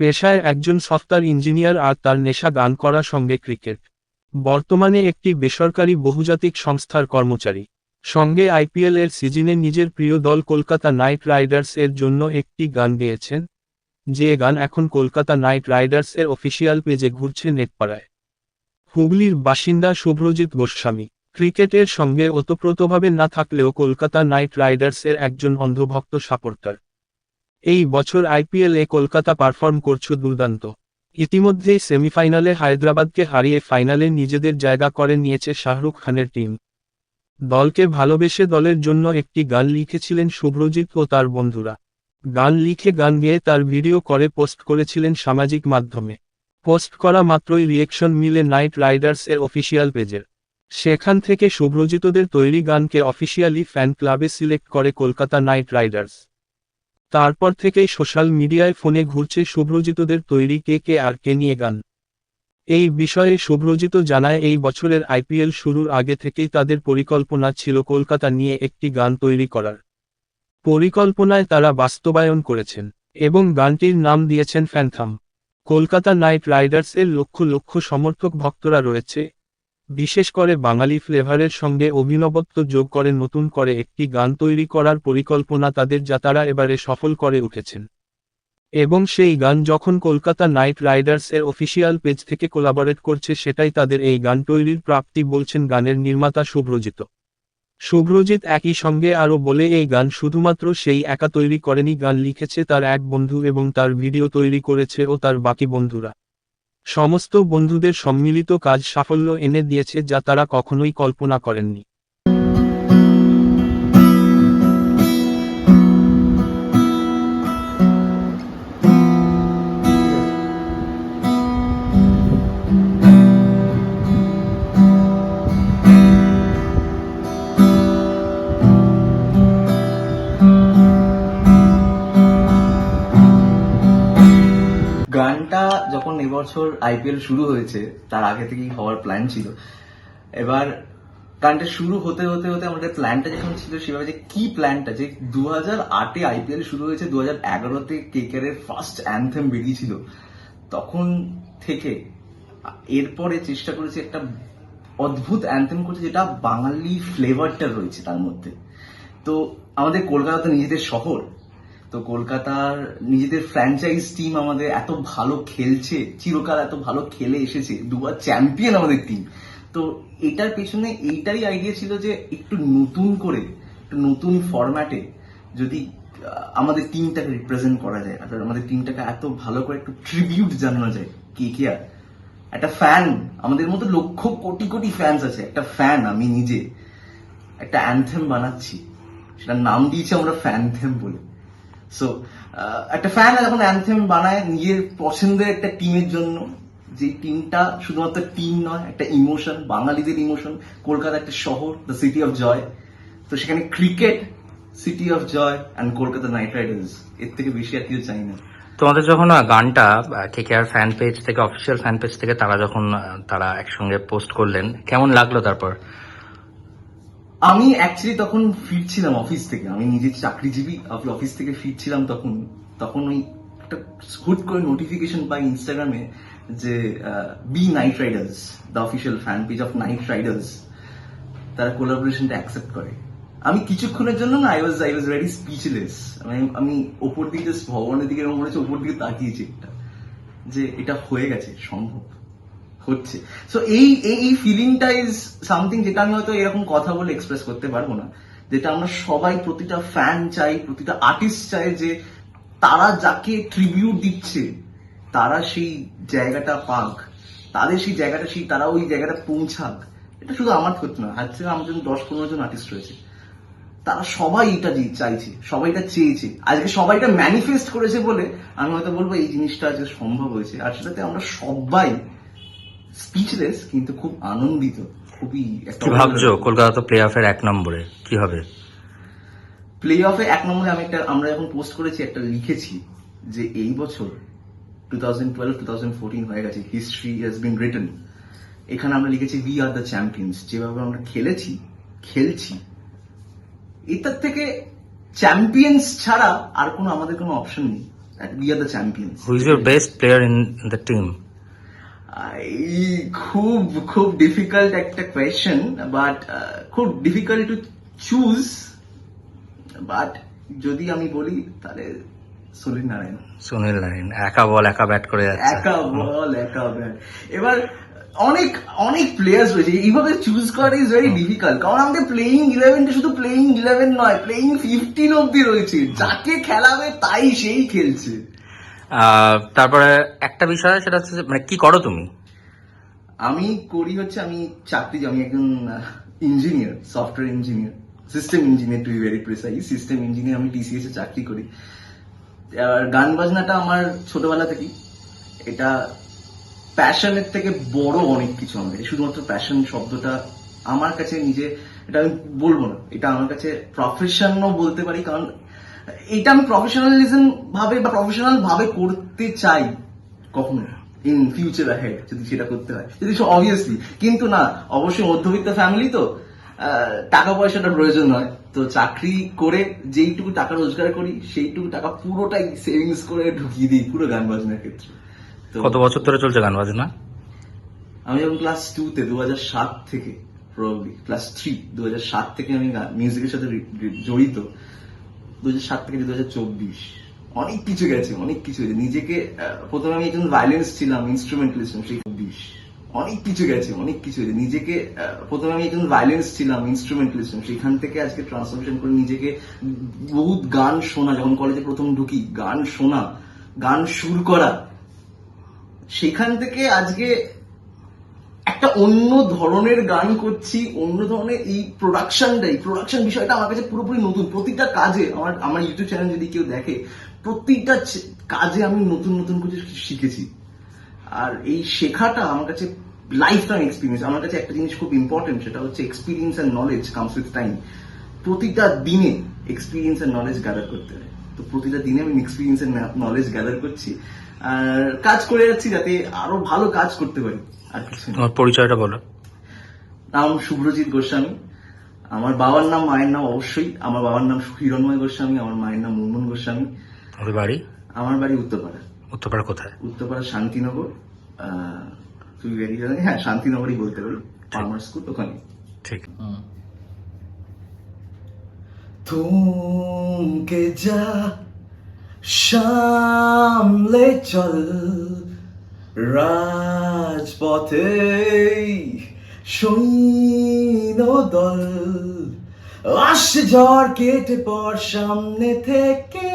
পেশায় একজন software engineer আর তার নেশা গান করার সঙ্গে ক্রিকেট। বর্তমানে একটি বেসরকারি বহুজাতিক সংস্থার কর্মচারী। সঙ্গে আইপিএল এর সিজনে নিজের প্রিয় দল কলকাতা নাইট রাইডার্স এর জন্য একটি গান গেয়েছেন, যে গান এখন কলকাতা নাইট রাইডার্স এর অফিসিয়াল পেজে ঘুরছে নেটপাড়ায়। হুগলির বাসিন্দা শুভ্রজিৎ গোস্বামী, ক্রিকেটের সঙ্গে ওতপ্রোতভাবে না থাকলেও কলকাতা নাইট রাইডার্সের একজন অন্ধভক্ত সাপোর্টার। এই বছর আইপিএল এ কলকাতা পারফর্ম করছে দুর্দান্ত। ইতিমধ্যেই সেমিফাইনালে হায়দ্রাবাদকে হারিয়ে ফাইনালে নিজেদের জায়গা করে নিয়েছে শাহরুখ খানের টিম। দলকে ভালোবেসে দলের জন্য একটি গান লিখেছিলেন শুভ্রজিৎ ও তার বন্ধুরা। গান লিখে গান গেয়ে তার ভিডিও করে পোস্ট করেছিলেন সামাজিক মাধ্যমে। পোস্ট করা মাত্রই রিয়েকশন মিলে নাইট রাইডার্স এর অফিসিয়াল পেজের। সেখান থেকে শুভ্রজিতদের তৈরি গানকে অফিসিয়ালি ফ্যান ক্লাবে সিলেক্ট করে কলকাতা নাইট রাইডার্স। তারপর থেকেই সোশ্যাল মিডিয়ায় ফোনে ঘুরছে শুভ্রজিতদের তৈরি কে কে আর কে নিয়ে গান। এই বিষয়ে শুভ্রজিত জানায়, এই বছরের আইপিএল শুরুর আগে থেকেই তাদের পরিকল্পনা ছিল কলকাতা নিয়ে একটি গান তৈরি করার। পরিকল্পনায় তারা বাস্তবায়ন করেছেন এবং গানটির নাম দিয়েছেন ফ্যান্থাম কলকাতা নাইট রাইডার্স এর লক্ষ লক্ষ সমর্থক ভক্তরা রয়েছে বিশেষ করে বাঙালি ফ্লেভারের সঙ্গে অভিনবত্ব যোগ করে নতুন করে একটি গান তৈরি করার পরিকল্পনা তাদের যা তারা এবারে সফল করে উঠেছেন। এবং সেই গান যখন কলকাতা নাইট রাইডার্স এর অফিসিয়াল পেজ থেকে কোলাবরেট করছে সেটাই তাদের এই গান তৈরির প্রাপ্তি বলছেন গানের নির্মাতা শুভ্রজিত শুভ্রজিৎ একই সঙ্গে আরও বলে, এই গান শুধুমাত্র সেই একা তৈরি করেনি, গান লিখেছে তার এক বন্ধু এবং তার ভিডিও তৈরি করেছে ও তার বাকি বন্ধুরা। সমস্ত বন্ধুদের সম্মিলিত কাজ সাফল্য এনে দিয়েছে যা তারা কখনোই কল্পনা করেননি। যখন এবছর আইপিএল শুরু হয়েছে, তার আগে থেকেই হওয়ার প্ল্যান ছিল। এবার গানটা শুরু হতে হতে হতে আমাদের প্ল্যানটা যখন ছিল সেভাবে যে কি প্ল্যানটা যে দু হাজার আটে আইপিএল শুরু হয়েছে দু হাজার এগারোতে কেকের ফার্স্ট অ্যান্থেম বেরিয়েছিল। তখন থেকে এরপরে চেষ্টা করেছি একটা অদ্ভুত অ্যান্থেম করছে যেটা বাঙালি ফ্লেভারটা রয়েছে তার মধ্যে। তো আমাদের কলকাতা তো নিজেদের শহর তো কলকাতার নিজেদের ফ্র্যাঞ্চাইজ টিম আমাদের এত ভালো খেলছে, চিরকাল এত ভালো খেলে এসেছে, দুবার চ্যাম্পিয়ন আমাদের টিম তো এটার পেছনে এইটাই আইডিয়া ছিল যে একটু নতুন করে, একটু নতুন ফরম্যাটে যদি আমাদের টিমটাকে রিপ্রেজেন্ট করা যায়, অর্থাৎ আমাদের টিমটাকে এত ভালো করে একটু ট্রিবিউট জানানো যায়, কে কে আর? একটা ফ্যান আমাদের মধ্যে লক্ষ কোটি কোটি ফ্যান্স আছে, একটা ফ্যান আমি নিজে, একটা অ্যান্থেম বানাচ্ছি, সেটার নাম দিয়েছি আমরা ফ্যানথেম বলে। সো একটা ফ্যান যখন অ্যান্থেম বানায় নিজের পছন্দের একটা টিমের জন্য, যে টিমটা শুধুমাত্র টিম নয়, একটা ইমোশন বাঙালিদের ইমোশন কলকাতা একটা শহর দ্য সিটি অফ জয় তো সেখানে cricket city of joy and Kolkata Knight Riders এর থেকে বেশি আর কিছু চাই না। তোমাদের যখন গানটা কেকেআর ফ্যান পেজ থেকে অফিসিয়াল ফ্যান পেজ থেকে তারা যখন তারা একসঙ্গে পোস্ট করলেন, কেমন লাগল তারপর? আমি অ্যাকচুয়ালি তখন ফিরছিলাম অফিস থেকে। আমি নিজে চাকরিজীবী অফিস থেকে ফিরছিলাম তখন। তখন ওই একটা হুট করে নোটিফিকেশন পাই ইনস্টাগ্রামে যে B Knight Riders the official fan page of Knight Riders তারা কোলাবোরেশনটা অ্যাকসেপ্ট করে। আমি কিছুক্ষণের জন্য না I was I was very speechless আমি আমি ওপর দিকে জাস্ট ভগবানের দিকে মনে হচ্ছে, ওপর দিকে তাকিয়েছি একটা। যে এটা হয়ে গেছে, সম্ভব। হচ্ছে। সো এই এই ফিলিংটা ইজ সামথিং যেটা আমি হয়তো এরকম কথা বলে এক্সপ্রেস করতে পারব না, যেটা আমরা সবাই প্রতিটা ফ্যান চাই, প্রতিটা আর্টিস্ট চাই যে তারা যাকে ট্রিবিউট দিচ্ছে, তারা সেই জায়গাটা পাক, তাদের সেই জায়গাটা সেই, তারা ওই জায়গাটা পৌঁছাক। এটা শুধু আমার ক্ষেত্রে না হাত থেকে আমার জন্য দশ পনেরো জন আর্টিস্ট রয়েছে। তারা সবাই এটা চাইছে, সবাই এটা চেয়েছে। আজকে সবাই এটা ম্যানিফেস্ট করেছে বলে আমি হয়তো বলব এই জিনিসটা আজকে সম্ভব হয়েছে। আর সেটাতে আমরা সবাই স্পিচলেস কিন্তু খুব আনন্দিত খুবই কি ভাবছ? কলকাতা তো প্লে অফের এক নম্বরে কি হবে? প্লে অফে এক নম্বরে আমি একটা আমরা এখন পোস্ট করেছি একটা লিখেছি যে এই বছর two thousand twelve two thousand fourteen হয়ে গেছে হিস্ট্রি হ্যাজ বিন রিটেন এখানে আমরা লিখেছি উই আর দ্য চ্যাম্পিয়ন্স যেভাবে আমরা খেলেছি খেলছি এটার থেকে চ্যাম্পিয়ন্স ছাড়া আর কোনো আমাদের কোনো অপশন নেই। We are the champions who is your best player in the team খুব খুব ডিফিকাল্ট একটা কোয়েশ্চেন বাট খুব ডিফিকাল্ট টু চুজ বাট যদি আমি বলি তাহলে সুনীল নারায়ণ। সুনীল নারিন একা বল একা ব্যাট করে যাচ্ছে। একা বল একা ব্যাট এবার অনেক অনেক প্লেয়ার্স রয়েছে এইভাবে চুজ করা ইজ ভেরি ডিফিকাল্ট কারণ আমাদের প্লেইং ইলেভেনটা শুধু প্লেইং ইলেভেন নয় প্লেইং ফিফটিন অব্দি রয়েছে যাকে খেলাবে তাই সেই খেলছে। তারপরে একটা বিষয়, সেটা হচ্ছে মানে কি করো তুমি? আমি করি হচ্ছে, আমি চাকরি, আমি একজন engineer software engineer system engineer to very precise system engineer আমি টিসিএস এ চাকরি করি। আর গান বাজনাটা আমার ছোটবেলা থেকেই। এটা প্যাশনের থেকে বড় অনেক কিছু কাছে শুধুমাত্র প্যাশন শব্দটা আমার কাছে নিজে, এটা আমি বলব না, এটা আমার কাছে প্রফেশনও বলতে পারি, কারণ এটা আমি প্রফেশনালিজম ভাবে বা প্রফেশনাল ভাবে করতে চাই কখনো। ইন ফিউচার হেড যদি সেটা করতে হয়। যদি অবভিয়াসলি কিন্তু না অবশ্যই মধ্যবিত্ত ফ্যামিলি তো টাকা পয়সাটা প্রয়োজন হয় তো চাকরি করে যেইটুকু টাকা রোজগার করি সেইটুকু টাকা পুরোটাই সেভিংস করে ঢুকিয়ে দিই পুরো গান বাজনার ক্ষেত্রে। তো কত বছর ধরে চলছে গান বাজনা? আমি যখন ক্লাস টু তে দু সাত থেকে প্রবাবলি ক্লাস থ্রি দু সাত থেকে আমি মিউজিকের সাথে জড়িত। থেকে দু চব্বিশ। অনেক কিছু গেছে, অনেক কিছু গেছে। নিজেকে প্রথমে আমি একজন ভায়োলেন্স ছিলাম ইনস্ট্রুমেন্টালিস্ট সেই চব্বিশ। অনেক কিছু গেছে, অনেক কিছু গেছে। নিজেকে প্রথমে আমি একজন ভায়োলেন্স ছিলাম ইনস্ট্রুমেন্টালিস্ট সেখান থেকে আজকে ট্রান্সফরমেশন করে নিজেকে বহুত গান শোনা, যখন কলেজে প্রথম ঢুকি, গান শোনা, গান সুর করা। সেখান থেকে আজকে একটা অন্য ধরনের গান করছি, অন্য ধরনের এই প্রোডাকশনটাই প্রোডাকশন বিষয়টা আমার কাছে পুরোপুরি নতুন। প্রতিটা কাজে আমার আমার ইউটিউব চ্যানেল যদি কেউ দেখে, প্রতিটা কাজে আমি নতুন নতুন কিছু শিখেছি। আর এই শেখাটা আমার কাছে লাইফ টাইম এক্সপিরিয়েন্স আমার কাছে একটা জিনিস খুব ইম্পর্টেন্ট সেটা হচ্ছে experience and knowledge comes with time প্রতিটা দিনে এক্সপিরিয়েন্স অ্যান্ড নলেজ গ্যাদার করতে হয়। তো প্রতিটা দিনে আমি এক্সপিরিয়েন্স অ্যান্ড নলেজ গ্যাদার করছি। আর কাজ করে যাচ্ছি যাতে আরও ভালো কাজ করতে পারি। আর কিছু না তোমার পরিচয়টা বলো। নাম শুভ্রজিৎ গোস্বামী। আমার বাবার নাম মায়ের নাম অবশ্যই। আমার বাবার নাম হিরণময় গোস্বামী আমার মায়ের নাম মুনমুন গোস্বামী। তোমাদের বাড়ি? আমার বাড়ি উত্তরপাড়া। উত্তরপাড়া কোথায়? উত্তরপাড়া শান্তিনগর। আহ, তুই বেরিয়ে হ্যাঁ শান্তিনগরই বলতে পারি। ফার্মার স্কুল ওখানে ঠিক। থমকে যা সামলে চল রাজপথে সৈন্য দল আসছে ঝড় কেটে পর সামনে থেকে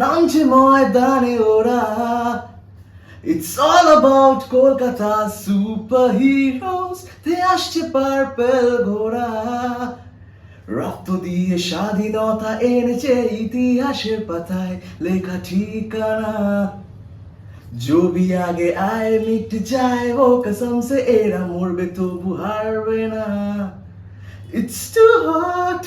নামছে ময়দানে ওরা। It's all about Kolkata super heroes তে আসছে পার্পেল ঘোড়া। রক্ত দিয়ে স্বাধীনতা এনেছে ইতিহাসের পাতায় লেখা ঠিকানা। जो भी आगे आए, मिट जाए, वो कसम से एरा मोड़बे তবু হারবে না इट्स टू हॉट